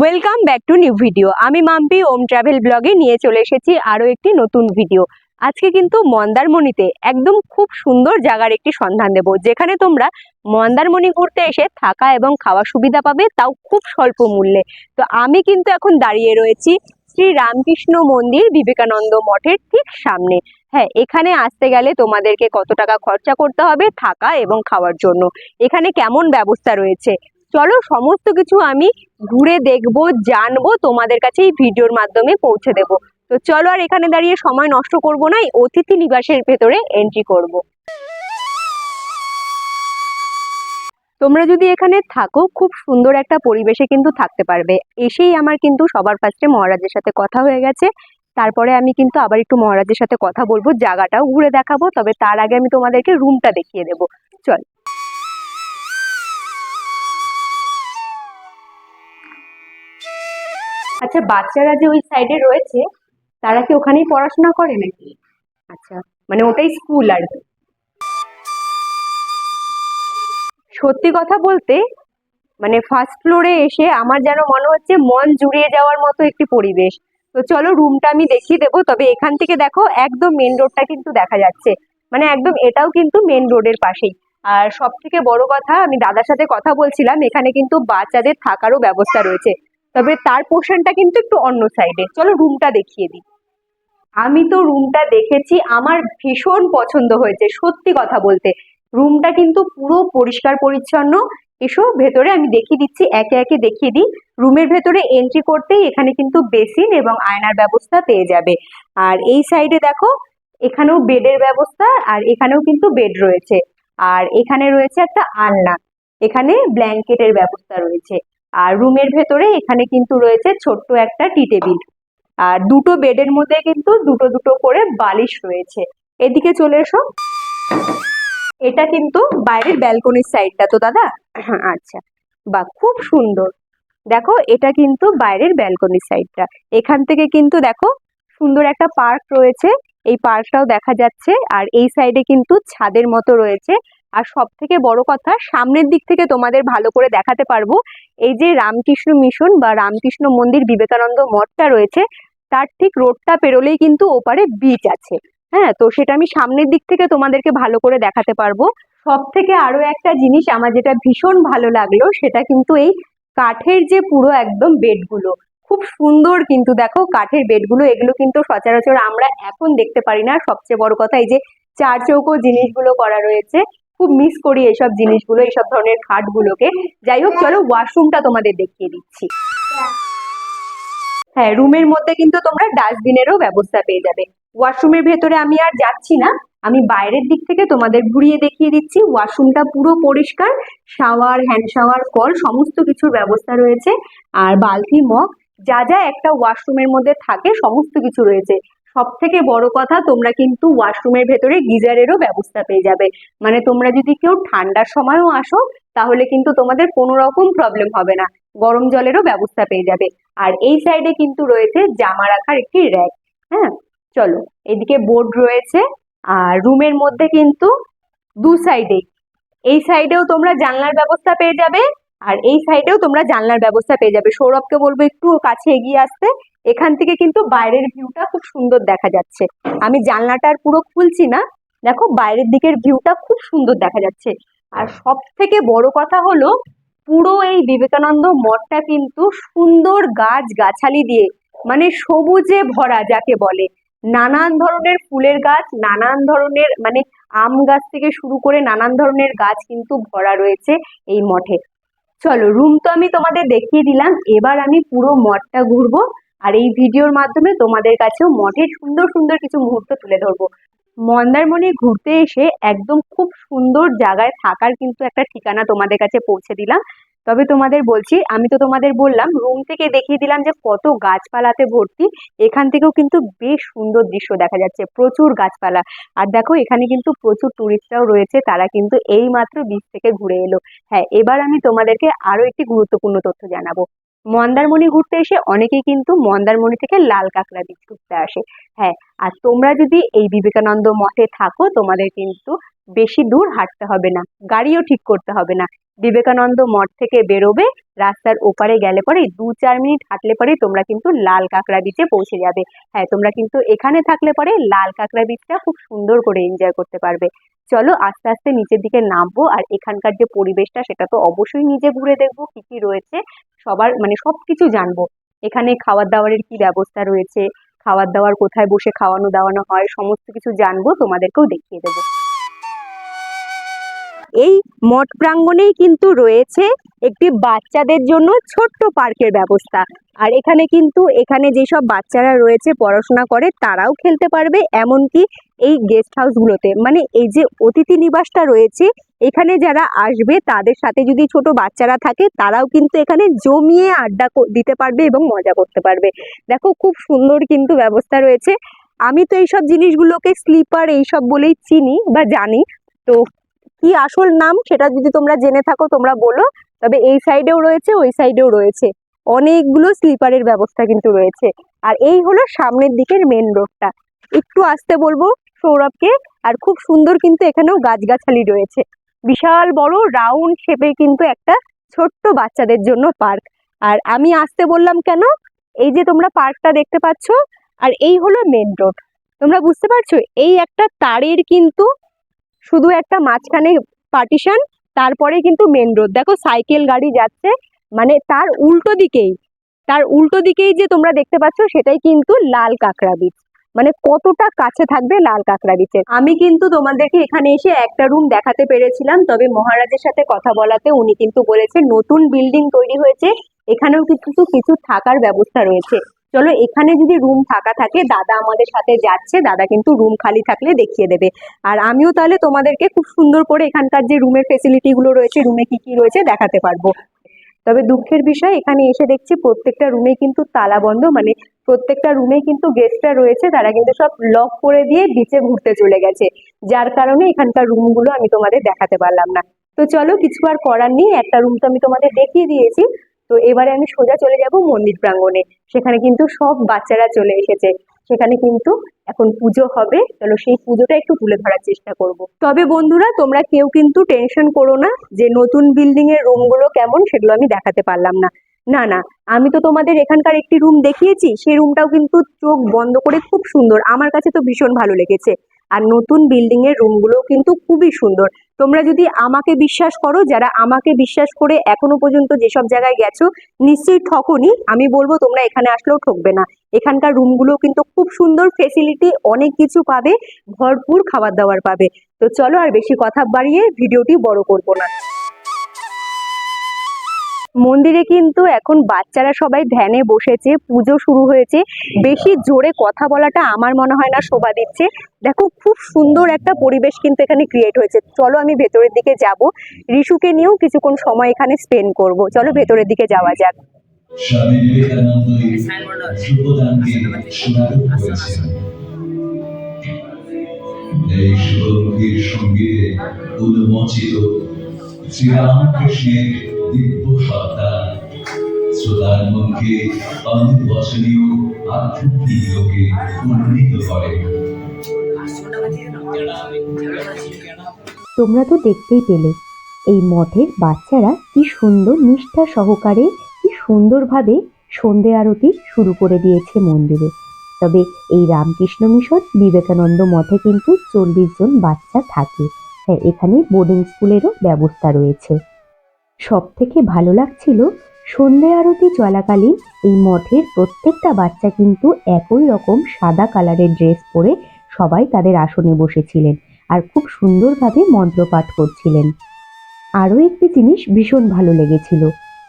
Welcome back to new video আমি মাম্পি ওম travel ব্লগে নিয়ে চলে এসেছি আরও একটি নতুন ভিডিও আজকে কিন্তু মন্দারমণিতে একদম খুব সুন্দর জায়গার একটি সন্ধান দেব, যেখানে তোমরা মন্দারমণি ঘুরতে এসে থাকা এবং খাওয়ার সুবিধা পাবে, তাও খুব স্বল্প মূল্যে। তো আমি কিন্তু এখন দাঁড়িয়ে রয়েছি শ্রী রামকৃষ্ণ মন্দির বিবেকানন্দ মঠের ঠিক সামনে। হ্যাঁ এখানে আসতে গেলে তোমাদেরকে কত টাকা খরচা করতে হবে থাকা এবং খাওয়ার জন্য। এখানে কেমন ব্যবস্থা রয়েছে? চলো সমস্ত কিছু আমি ঘুরে দেখব, জানব, তোমাদের কাছে এই ভিডিওর মাধ্যমে পৌঁছে দেব। তো চলো আর এখানে দাঁড়িয়ে সময় নষ্ট করব না, এই অতিথি নিবাসের ভেতরে এন্ট্রি করব। তোমরা যদি এখানে থাকো, খুব সুন্দর একটা পরিবেশে কিন্তু থাকতে পারবে। এসেই আমার কিন্তু সবার ফার্স্টে মহারাজের সাথে কথা হয়ে গেছে। তারপরে আমি কিন্তু আবার একটু মহারাজের সাথে কথা বলব, জায়গাটাও ঘুরে দেখাবো, তবে তার আগে আমি তোমাদেরকে রুমটা দেখিয়ে দেবো। চল। আচ্ছা বাচ্চারা যে ওই সাইডে রয়েছে, তারা কি ওখানেই পড়াশোনা করে নাকি? আচ্ছা মানে ওটাই স্কুল আর কি। সত্যি কথা বলতে মানে ফার্স্ট ফ্লোরে এসে আমার যেন মনে হচ্ছে মন জুড়িয়ে যাওয়ার মতো একটি পরিবেশ। তো চলো রুমটা আমি দেখিয়ে দেবো, তবে এখান থেকে দেখো একদম মেন রোডটা কিন্তু দেখা যাচ্ছে। মানে একদম এটাও কিন্তু মেন রোডের পাশেই। আর সব থেকে বড় কথা, আমি দাদার সাথে কথা বলছিলাম, এখানে কিন্তু বাচ্চাদের থাকারও ব্যবস্থা রয়েছে। তবে তার পোর্শনটা কিন্তু একটু অন্য সাইডে চলো রুমটা দেখিয়ে দিই। আমি তো রুমটা দেখেছি, আমার ভীষণ পছন্দ হয়েছে, সত্যি কথা বলতে। রুমটা কিন্তু পুরো পরিষ্কার পরিচ্ছন্ন। এসো, ভেতরে আমি দেখিয়ে দিচ্ছি, একে একে দেখিয়ে দিই। রুমের ভেতরে এন্ট্রি করতেই এখানে কিন্তু বেসিন এবং আয়নার ব্যবস্থা পেয়ে যাবে। আর এই সাইডে দেখো, এখানেও বেডের ব্যবস্থা আর এখানেও কিন্তু বেড রয়েছে। আর এখানে রয়েছে একটা আলনা। এখানে ব্ল্যাঙ্কেটের ব্যবস্থা রয়েছে। আর রুমের ভেতরে এখানে কিন্তু রয়েছে ছোট্ট একটা টি টেবিল। আর দুটো বেডের মধ্যে কিন্তু দুটো দুটো করে বালিশ রয়েছে। এদিকে চলে এসো। এটা কিন্তু বাইরের ব্যালকনির সাইডটা তো দাদা? হ্যাঁ আচ্ছা। বা খুব সুন্দর। দেখো এটা কিন্তু বাইরের ব্যালকনির সাইডটা। এখান থেকে কিন্তু দেখো সুন্দর একটা পার্ক রয়েছে। এই পার্কটাও দেখা যাচ্ছে। আর এই সাইডে কিন্তু ছাদের মতো রয়েছে। আর সব থেকে বড় কথা, সামনের দিক থেকে তোমাদের ভালো করে দেখাতে পারব, এই যে রামকৃষ্ণ মিশন বা রামকৃষ্ণ মন্দির বিবেকানন্দ মঠটা রয়েছে, তার ঠিক রোডটা পেরোলেই কিন্তু ওপারে বিচ আছে। হ্যাঁ তো সেটা আমি সামনের দিক থেকে তোমাদেরকে ভালো করে দেখাতে পারব। সব থেকে আরও একটা জিনিস আমার যেটা ভীষণ ভালো লাগল, সেটা কিন্তু এই কাঠের যে পুরো একদম বেডগুলো, খুব সুন্দর কিন্তু দেখো কাঠের বেডগুলো, এগুলো কিন্তু সচরাচর আমরা এখন দেখতে পারি না। সবচেয়ে বড় কথা এই যে চার চৌকো জিনিসগুলো করা রয়েছে খুব মিস করি এইসব জিনিসগুলো, এইসব ধরনের খাটগুলোকে। যাই হোক, চলো ওয়াশরুমটা তোমাদের দেখিয়ে দিচ্ছি। হ্যাঁ রুমের মধ্যে কিন্তু তোমরা ডাস্টবিনেরও ব্যবস্থা পেয়ে যাবে। ওয়াশরুমের ভেতরে আমি আর যাচ্ছি না। আমি বাইরের দিক থেকে তোমাদের ঘুরিয়ে দেখিয়ে দিচ্ছি। ওয়াশরুমটা পুরো পরিষ্কার। শাওয়ার হ্যান্ড শাওয়ার কল, সমস্ত কিছুর ব্যবস্থা রয়েছে। আর বালতি, মগ, যা যা একটা ওয়াশরুমের মধ্যে থাকে, সমস্ত কিছু রয়েছে। সব থেকে বড় কথা, তোমরা কিন্তু ওয়াশরুমের ভেতরে গিজারেরও ব্যবস্থা পেয়ে যাবে। মানে তোমরা যদি কেউ ঠান্ডার সময়ও আসো, তাহলে কিন্তু তোমাদের কোনো রকম প্রবলেম হবে না। গরম জলেরও ব্যবস্থা পেয়ে যাবে। আর এই সাইডে কিন্তু রয়েছে জামা রাখার একটি র্যাক হ্যাঁ চলো, এদিকে বোর্ড রয়েছে। আর রুমের মধ্যে কিন্তু দু সাইডেই এই সাইডেও তোমরা জানলার ব্যবস্থা পেয়ে যাবে। আর এই সাইডেও তোমরা জানলার ব্যবস্থা পেয়ে যাবে। সৌরভকে বলব একটু কাছে এগিয়ে আসতে। এখান থেকে কিন্তু বাইরের ভিউটা খুব সুন্দর দেখা যাচ্ছে। আমি জানলাটা আর পুরো খুলছি না। দেখো, বাইরের দিকের ভিউটা খুব সুন্দর দেখা যাচ্ছে। আর সব থেকে বড় কথা হলো, পুরো এই বিবেকানন্দ মঠটা কিন্তু সুন্দর গাছ গাছালি দিয়ে মানে সবুজে ভরা যাকে বলে। নানান ধরনের ফুলের গাছ, নানান ধরনের মানে আম গাছ থেকে শুরু করে নানান ধরনের গাছ কিন্তু ভরা রয়েছে এই মঠে। চলো রুম তো আমি তোমাদের দেখিয়ে দিলাম। এবার আমি পুরো মঠটা ঘুরবো। আর এই ভিডিওর মাধ্যমে তোমাদের কাছেও মঠের সুন্দর সুন্দর কিছু মুহূর্ত তুলে ধরবো। মন্দারমণি ঘুরতে এসে একদম খুব সুন্দর জায়গায় থাকার কিন্তু একটা ঠিকানা তোমাদের কাছে পৌঁছে দিলাম। তবে তোমাদের বলছি, আমি তো তোমাদের বললাম রুম থেকে দেখিয়ে দিলাম যে কত গাছপালাতে ভর্তি। এখান থেকেও কিন্তু বেশ সুন্দর দৃশ্য দেখা যাচ্ছে, প্রচুর গাছপালা। আর দেখো, এখানে কিন্তু প্রচুর টুরিস্টরাও রয়েছে, তারা কিন্তু এই মাত্র বিচ থেকে ঘুরে এলো। হ্যাঁ এবার আমি তোমাদেরকে আরও একটি গুরুত্বপূর্ণ তথ্য জানাব। মন্দারমণি ঘুরতে এসে অনেকেই কিন্তু মন্দারমণি থেকে লাল কাঁকড়া বীচ ঘুরতে আসে। হ্যাঁ আর তোমরা যদি এই বিবেকানন্দ মঠে থাকো, তোমাদের কিন্তু বেশি দূর হাঁটতে হবে না, গাড়িও ঠিক করতে হবে না। বিবেকানন্দ মঠ থেকে বেরোবে, রাস্তার ওপারে গেলে পরে দু চার মিনিট হাঁটলে পরে তোমরা কিন্তু লাল কাঁকড়া বিচে পৌঁছে যাবে। হ্যাঁ তোমরা কিন্তু এখানে থাকলে পরে লাল কাঁকড়া বিচটা খুব সুন্দর করে এনজয় করতে পারবে। চলো আস্তে আস্তে নিচের দিকে নামবো আর এখানকার যে পরিবেশটা সেটা তো অবশ্যই নিজে ঘুরে দেখব, কি কি রয়েছে, সবার মানে সবকিছু জানব। এখানে খাওয়ার দাওয়ারের কি ব্যবস্থা রয়েছে খাবার দাবার কোথায় বসে খাওয়ানো দাওয়ানো হয়, সমস্ত কিছু জানব, তোমাদেরকেও দেখিয়ে দেবো। এই মঠ প্রাঙ্গণেই কিন্তু রয়েছে একটি বাচ্চাদের জন্য ছোট্ট পার্কের ব্যবস্থা। আর এখানে কিন্তু এখানে যেসব বাচ্চারা রয়েছে, পড়াশোনা করে, তারাও খেলতে পারবে। এমনকি এই গেস্ট হাউসগুলোতে মানে এই যে অতিথি নিবাসটা রয়েছে, এখানে যারা আসবে, তাদের সাথে যদি ছোট বাচ্চারা থাকে, তারাও কিন্তু এখানে জমিয়ে আড্ডা দিতে পারবে এবং মজা করতে পারবে। দেখো খুব সুন্দর কিন্তু ব্যবস্থা রয়েছে। আমি তো এইসব জিনিসগুলোকে স্লিপার এইসব বলেই চিনি বা জানি। তো কি আসল নাম সেটা যদি তোমরা জেনে থাকো, তোমরা বলো। তবে এই সাইডেও রয়েছে, ওই সাইডেও রয়েছে। অনেকগুলো স্লিপারের ব্যবস্থা কিন্তু রয়েছে। আর এই হলো সামনের দিকের মেন রোডটা একটু আসতে বলব সৌরভকে, আর খুব সুন্দর কিন্তু এখানেও গাছগাছালি রয়েছে। বিশাল বড় রাউন্ড শেপের কিন্তু একটা ছোট্ট বাচ্চাদের জন্য পার্ক। আর আমি আসতে বললাম কেন? এই যে তোমরা পার্কটা দেখতে পাচ্ছ, আর এই হলো মেন রোড তোমরা বুঝতে পারছ? এই একটা তারের কিন্তু শুধু একটা মাঝখানে পার্টিশন তারপরে কিন্তু মেন রোড দেখো সাইকেল গাড়ি যাচ্ছে মানে তার উল্টো দিকেই, তার উল্টো দিকেই যে তোমরা দেখতে পাচ্ছ, সেটাই কিন্তু লাল কাঁকড়া বিচ মানে কতটা কাছে থাকবে লাল কাঁকড়া বিচের আমি কিন্তু তোমাদেরকে এখানে এসে একটা রুম দেখাতে পেরেছিলাম, তবে মহারাজের সাথে কথা বলাতে উনি কিন্তু বলেছে নতুন বিল্ডিং তৈরি হয়েছে, এখানেও কিন্তু কিছু থাকার ব্যবস্থা রয়েছে। চলো এখানে যদি রুম ফাঁকা থাকে, দাদা আমাদের সাথে যাচ্ছে, দাদা কিন্তু রুম খালি থাকলে দেখিয়ে দেবে। আর আমিও তাহলে তোমাদেরকে খুব সুন্দর করে এখানকার যে রুমের ফেসিলিটি গুলো রয়েছে রুমে কি কি রয়েছে দেখাতে পারব। তবে দুঃখের বিষয়, এখানে এসে দেখছি প্রত্যেকটা রুমে কিন্তু তালা বন্ধ মানে প্রত্যেকটা রুমে কিন্তু গেস্টরা রয়েছে, তারা কিন্তু সব লক করে দিয়ে বিচে ঘুরতে চলে গেছে। যার কারণে এখানকার রুমগুলো আমি তোমাদের দেখাতে পারলাম না। তো চলো, কিছু আর করার নেই, একটা রুম তো আমি তোমাদের দেখিয়ে দিয়েছি। তো এবারে আমি সোজা চলে যাব মন্দির প্রাঙ্গণে। সেখানে কিন্তু সব বাচ্চারা চলে এসেছে। সেখানে কিন্তু এখন পুজো হবে। চলো সেই পুজোটা একটু তুলে ধরার চেষ্টা করব। তবে বন্ধুরা, তোমরা কেউ কিন্তু টেনশন করো না যে নতুন বিল্ডিং এর রুমগুলো কেমন, সেগুলো আমি দেখাতে পারলাম না। না না, আমি তো তোমাদের এখানকার একটি রুম দেখিয়েছি। সেই রুমটাও কিন্তু চোখ বন্ধ করে খুব সুন্দর। আমার কাছে তো ভীষণ ভালো লেগেছে। আর নতুন বিল্ডিং এর রুমগুলোও কিন্তু খুবই সুন্দর। তোমরা যদি আমাকে বিশ্বাস করো, যারা আমাকে বিশ্বাস করে এখনও পর্যন্ত যেসব জায়গায় গেছো, নিশ্চয়ই ঠকনি। আমি বলব তোমরা এখানে আসলেও ঠকবে না। এখানকার রুমগুলো কিন্তু খুব সুন্দর ফেসিলিটি অনেক কিছু পাবে, ভরপুর খাবার দাবার পাবে। তো চলো আর বেশি কথা বাড়িয়ে ভিডিওটি বড় করব না। মন্দিরে কিন্তু এখন বাচ্চারা সবাই ধ্যানে বসেছে পুজো শুরু হয়েছে। বেশি জোরে কথা বলাটা আমার মনে হয় না শোভা দিচ্ছে। দেখো খুব সুন্দর একটা পরিবেশ কিন্তু এখানে ক্রিয়েট হয়েছে। চলো আমি ভেতরের দিকে যাব। ঋষুকে নিয়েও কিছুক্ষণ সময় এখানে স্পেন্ড করব। চলো ভেতরের দিকে যাওয়া যাক। স্বামী এই সঙ্গীতে উন্মোচিত শ্রীরামকৃষ্ণের তোমরা তো দেখতেই পেলে, এই মঠের বাচ্চারা কি সুন্দর নিষ্ঠা সহকারে, কি সুন্দরভাবে সন্ধে আরতি শুরু করে দিয়েছে মন্দিরে। তবে এই রামকৃষ্ণ মিশন বিবেকানন্দ মঠে কিন্তু চল্লিশ জন বাচ্চা থাকে। হ্যাঁ এখানে বোর্ডিং স্কুলেরও ব্যবস্থা রয়েছে। সব থেকে ভালো লাগছিল সন্ধে আরতি চলাকালীন এই মঠের প্রত্যেকটা বাচ্চা কিন্তু একই রকম সাদা কালারের ড্রেস পরে সবাই তাদের আসনে বসেছিলেন আর খুব সুন্দরভাবে মন্ত্রপাঠ করছিলেন। আরও একটি জিনিস ভীষণ ভালো লেগেছিল,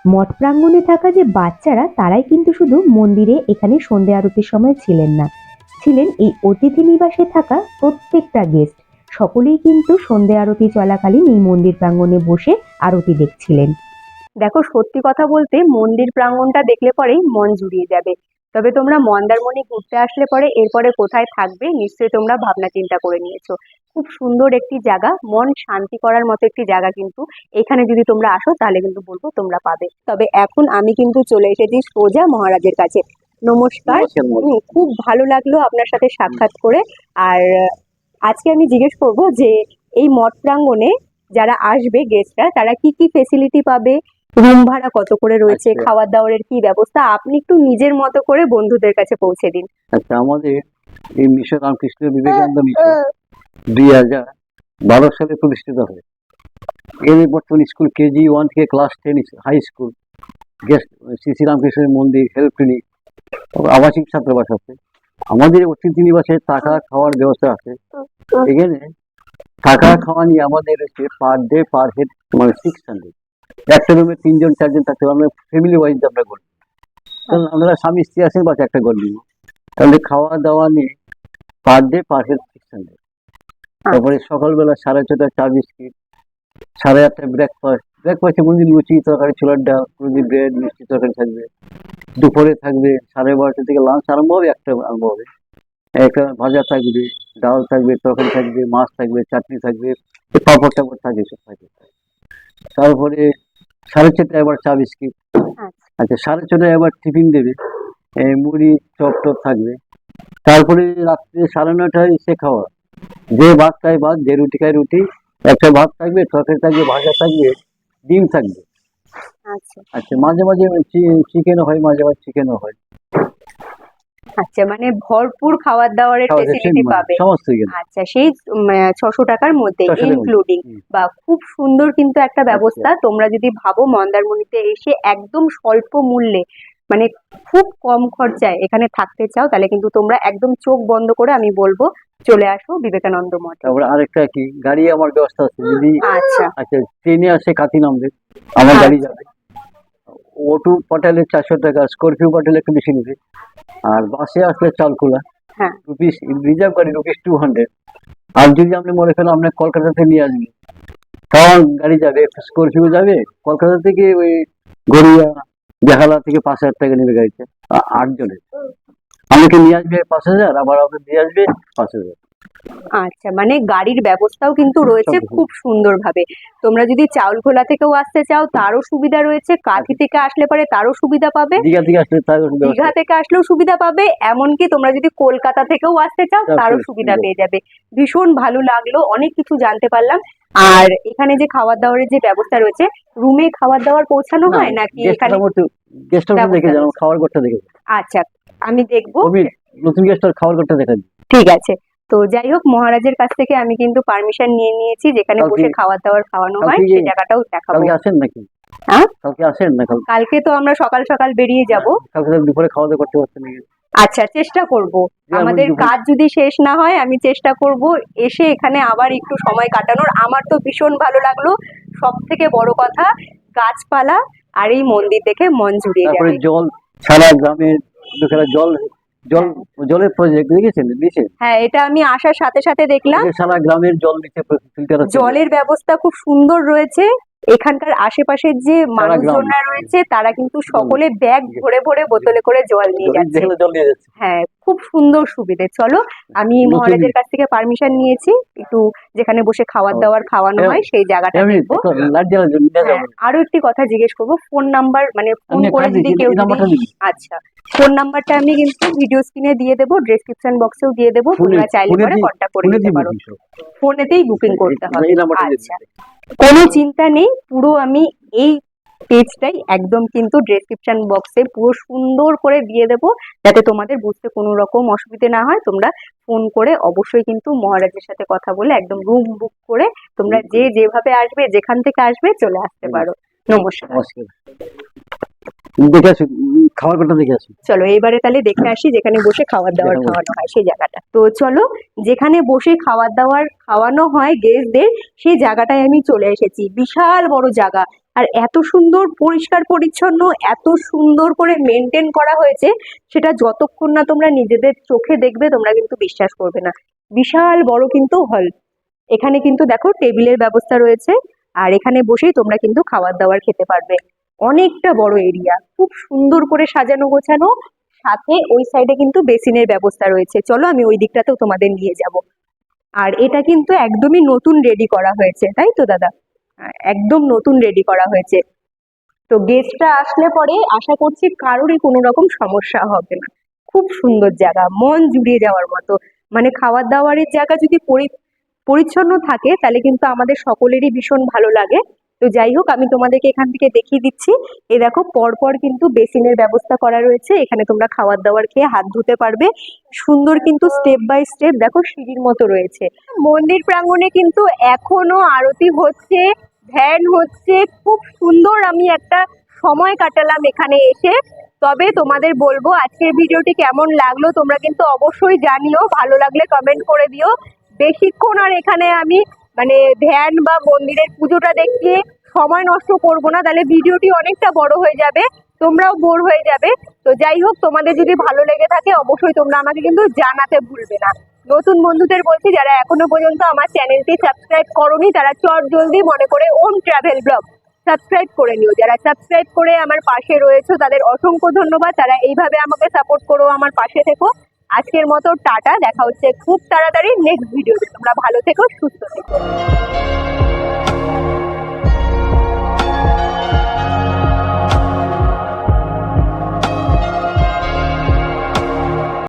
মঠ প্রাঙ্গণে থাকা যে বাচ্চারা তারাই কিন্তু শুধু মন্দিরে এখানে সন্ধে আরতির সময় ছিলেন না, ছিলেন এই অতিথি নিবাসে থাকা প্রত্যেকটা গেস্ট সকলেই কিন্তু সন্ধে আরতি চলাকালীন এই মন্দির প্রাঙ্গণে বসে আরতি দেখছিলেন। দেখো সত্যি কথা বলতে মন্দির প্রাঙ্গণটা দেখলে পরেই মন জুড়িয়ে যাবে। তবে তোমরা মন্দারমণি ঘুরতে আসলে পরে এরপরে কোথায় থাকবে নিশ্চয়ই তোমরা ভাবনা চিন্তা করে নিয়েছো। খুব সুন্দর একটি জায়গা মন শান্তি করার মতো একটি জায়গা কিন্তু এখানে যদি তোমরা আসো তাহলে কিন্তু বলব তোমরা পাবে। তবে এখন আমি কিন্তু চলে এসেছি সোজা মহারাজের কাছে। নমস্কার খুব ভালো লাগল আপনার সাথে সাক্ষাৎ করে। আর আজকে আমি জিজ্ঞেস করব যে এই মঠ প্রাঙ্গণে যারা আসবে গেস্টরা তারা কি কি ফেসিলিটি পাবে? রুম ভাড়া কত করে রয়েছে? আচ্ছা। খাবার দাবারের কি ব্যবস্থা? আপনি একটু নিজের মতো করে বন্ধুদের কাছে পৌঁছে দিন। আচ্ছা আমাদের এই মিশন রামকৃষ্ণ বিবেকানন্দ মিশন দুই হাজার বারো সালে প্রতিষ্ঠিত হয়। এর বর্তমান স্কুল কেজি ওয়ান থেকে class ten high school. Guest Shri Shri রামকৃষ্ণের মন্দির হেলথ ক্লিনিক আবাসিক ছাত্রাবাস আছে। আমাদের অতিথি নিবাসে থাকা খাওয়ার ব্যবস্থা আছে। এখানে থাকা খাওয়া নিয়ে আমাদের হচ্ছে পার ডে পার হেড মানে সিক্স হান্ড্রেড একটা রুমে তিনজন, চারজন থাকতে পারে আমরা ফ্যামিলি ওয়াইজ আমরা করি কারণ আমরা স্বামী, স্ত্রী আছেন বাচ্চা একটা গড় নিব তাহলে খাওয়া দাওয়া নিয়ে per day per head six hundred তারপরে সকালবেলা সাড়ে ছটা চা বিস্কিট, সাড়ে আটটা ব্রেকফাস্ট ব্রেকফাস্টে কোনোদিন লুচি, তরকারি, ছোলার ডাল, কোনোদিন ব্রেড মিষ্টি তরকারি থাকবে। দুপুরে থাকবে সাড়ে বারোটা থেকে লাঞ্চ আরম্ভ হবে একটা আরম্ভ হবে। একটা ভাজা থাকবে ডাল থাকবে তরকারি থাকবে মাছ থাকবে চাটনি থাকবে পাঁপড় টাপড় থাকবে সব থাকবে তারপরে সাড়ে ছটায় আবার চা বিস্কিট। আচ্ছা। সাড়ে ছটায় আবার টিফিন দেবে। মুড়ি চপ টপ থাকবে। তারপরে রাত্রে সাড়ে নটায় সে খাওয়া। যে ভাত খায় ভাত যে রুটি খায় রুটি একটা ভাত থাকবে তরকারি থাকবে ভাজা থাকবে ডিম থাকবে। আচ্ছা। আচ্ছা মাঝে মাঝে চিকেনও হয় মাঝে মাঝে চিকেনও হয়। আচ্ছা মানে ভরপুর খাবার দাবারের ফেসিলিটি পাবে। আচ্ছা সেই ছশো টাকার মধ্যে 600 টাকার মধ্যে, ইনক্লুডিং বা খুব সুন্দর কিন্তু একটা ব্যবস্থা। তোমরা যদি ভাবো মন্দারমণিতে এসে একদম স্বল্প মূল্যে মানে খুব কম খরচায় এখানে থাকতে চাও তাহলে কিন্তু তোমরা একদম চোখ বন্ধ করে আমি বলব চলে আসো বিবেকানন্দ মঠে। তারপরে আরেকটা কি গাড়ি আমার ব্যবস্থা আছে যদি আচ্ছা। আচ্ছা ট্রেনে আসে কাতি নামবে আমার গাড়ি আচ্ছা। যাবে। অটো পাঠালে চারশো টাকা স্করপিও পাঠালে একটু বেশি নেবে। আর বাসে আসলে চালকুলা হ্যাঁ। রুপিস রিজার্ভ গাড়ি রুপিস টু হান্ড্রেড আর যদি আপনি মনে করেন আপনি কলকাতা থেকে নিয়ে আসবেন তাও গাড়ি যাবে স্করপিও যাবে কলকাতা থেকে ওই গড়িয়া বেহালা থেকে পাঁচ হাজার টাকা নেবে গাড়িতে আটজনের। আমাকে নিয়ে আসবে পাঁচ হাজার আবার আপনি নিয়ে আসবে পাঁচ হাজার। আচ্ছা মানে গাড়ির ব্যবস্থাও কিন্তু রয়েছে। খুব সুন্দরভাবে। তোমরা যদি চাউলখোলা থেকেও আসতে চাও তারও সুবিধা রয়েছে। কাঁথি থেকে আসলে পরে তারও সুবিধা পাবে। দীঘা থেকে আসলেও সুবিধা পাবে। এমনকি তোমরা যদি কলকাতা থেকেও আসতে চাও তারও সুবিধা। পেয়ে যাবে। ভীষণ ভালো লাগল অনেক কিছু জানতে পারলাম। আর এখানে যে খাবার দাবারের যে ব্যবস্থা রয়েছে রুমে খাবার দাবার পৌঁছানো হয় নাকি এখানে হাউস গেস্ট হাউস দেখে ব্যবস্থা খাওয়ার ঘরটা দেখে আচ্ছা আমি দেখব। নতুন খাওয়ার ঘরটা ঠিক আছে। তো যাই হোক মহারাজের কাছ থেকে আমি কিন্তু পারমিশন নিয়ে নিয়েছি যেখানে বসে খাবার দাওয়ার খাওয়ানো হয় সেই জায়গাটাও দেখাবো। কালকে আসেন নাকি? হ্যাঁ? কালকে আসেন না কালকে? তো আমরা সকাল সকাল বেরিয়ে যাব। কালকে দুপুরে খাওয়া দাওয়া করতে পারছেন আচ্ছা চেষ্টা করব। আমাদের কাজ যদি শেষ না হয় আমি চেষ্টা করব এসে এখানে আবার একটু সময় কাটানোর। আমার তো ভীষণ ভালো লাগল। সব থেকে বড় কথা গাছপালা আর এই মন্দির দেখে মন জুড়িয়ে যাবে জল সারা গ্রামের লোকেরা জল জল জলের প্রজেক্ট দেখেছেন? দিয়েছেন হ্যাঁ এটা আমি আসার সাথে সাথে দেখলাম। সারা গ্রামের জল দিতে ফিল্টার জলের ব্যবস্থা খুব সুন্দর রয়েছে। এখানকার আশেপাশের যে মানুষজনরা রয়েছে তারা কিন্তু সকলে ব্যাগ ভরে ভরে বোতলে করে জল নিয়ে যাচ্ছে। হ্যাঁ খুব সুন্দর সুবিধে। চলো আমি মহারাজের কাছ থেকে পারমিশন নিয়েছি। একটু যেখানে বসে খাবার ও। দাবার খাওয়ানো হ্যাঁ। সেই জায়গাটা দেখব। হ্যাঁ, আরও একটি কথা জিজ্ঞেস করব। ফোন নাম্বার মানে ফোন করে যদি কেউ আচ্ছা ফোন নাম্বারটা আমি কিন্তু ভিডিও স্ক্রিনে দিয়ে দেবো ডেসক্রিপশন বক্সেও দিয়ে দেবো। তোমরা চাইলে পরে কন্ট্যাক্ট করে নিতে পারো। ফোনেতেই বুকিং করতে হবে। আচ্ছা। কোনো চিন্তা নেই পুরো আমি এই পেজটাই একদম কিন্তু ডেসক্রিপশন বক্সে পুরো সুন্দর করে দিয়ে দেবো যাতে তোমাদের বুঝতে কোনো রকম অসুবিধে না হয়। তোমরা ফোন করে অবশ্যই কিন্তু মহারাজের সাথে কথা বলে একদম রুম বুক করে তোমরা যে যেভাবে আসবে যেখান থেকে আসবে চলে আসতে পারো। নমস্কার। দেখে আসুন চলো এবারে তাহলে দেখে আসি যেখানে বসে খাবার দাবার খাওয়ানো হয় সেই জায়গাটা। তো চলো যেখানে বসে খাবার দাবার খাওয়ানো হয় গেস্টদের সেই জায়গাটায় আমি চলে এসেছি। বিশাল বড় জায়গা। আর এত সুন্দর, পরিষ্কার, পরিচ্ছন্ন, এত সুন্দর করে মেনটেন করা হয়েছে, সেটা যতক্ষণ না তোমরা নিজেদের চোখে দেখবে, তোমরা কিন্তু বিশ্বাস করবে না। বিশাল বড় কিন্তু হল এখানে কিন্তু দেখো টেবিলের ব্যবস্থা রয়েছে, আর এখানে বসেই তোমরা কিন্তু খাবার দাবার খেতে পারবে। অনেকটা বড় এরিয়া খুব সুন্দর করে সাজানো, গোছানো, সাথে ওই সাইডে কিন্তু বেসিনের ব্যবস্থা রয়েছে। চলো আমি ওই দিকটাতেও তোমাদের নিয়ে যাব। আর এটা কিন্তু একদমই নতুন রেডি করা হয়েছে, তাই তো দাদা? একদম নতুন রেডি করা হয়েছে। তো গেস্টরা আসলে পরে আশা করছি কারোরই কোনো রকম সমস্যা হবে না। খুব সুন্দর জায়গা, মন জুড়িয়ে যাওয়ার মতো। মানে খাবার দাওয়ারের জায়গা যদি পরি, পরিচ্ছন্ন থাকে, তাহলে কিন্তু আমাদের সকলেরই ভীষণ ভালো লাগে। তো যাই হোক, আমি তোমাদেরকে এখান থেকে দেখিয়ে দিচ্ছি। এ দেখো, পরপর কিন্তু বেসিনের ব্যবস্থা করা রয়েছে। এখানে তোমরা খাবার দাবার খেয়ে হাত ধুতে পারবে। সুন্দর কিন্তু স্টেপ বাই স্টেপ দেখো সিঁড়ির মতো রয়েছে। মন্দির প্রাঙ্গণে কিন্তু এখনও আরতি হচ্ছে। ধ্যান হচ্ছে খুব সুন্দর আমি একটা সময় কাটালাম এখানে এসে। তবে তোমাদের বলব, আজকের ভিডিওটি কেমন লাগল তোমরা কিন্তু অবশ্যই জানিও, ভালো লাগলে কমেন্ট করে দিও। বেশিক্ষণ আর এখানে আমি মানে ধ্যান বা মন্দিরের পুজোটা দেখিয়ে সময় নষ্ট করব না, তাহলে ভিডিওটি অনেকটা বড় হয়ে যাবে, তোমরাও বোর হয়ে যাবে। তো যাই হোক, তোমাদের যদি ভালো লেগে থাকে, অবশ্যই তোমরা আমাকে কিন্তু জানাতে ভুলবে না। নতুন বন্ধুদের বলছি, যারা এখনও পর্যন্ত আমার চ্যানেলটি সাবস্ক্রাইব করনি, তারা চট জলদি মনে করে ওম ট্রাভেল ব্লগ সাবস্ক্রাইব করে নিও। যারা সাবস্ক্রাইব করে আমার পাশে রয়েছে, তাদের অসংখ্য ধন্যবাদ। তারা এইভাবে আমাকে সাপোর্ট করো, আমার পাশে থেকো। আজকের মতো টাটা, দেখা হচ্ছে খুব তাড়াতাড়ি নেক্সট ভিডিওতে তোমরা ভালো থেকো, সুস্থ থেকো।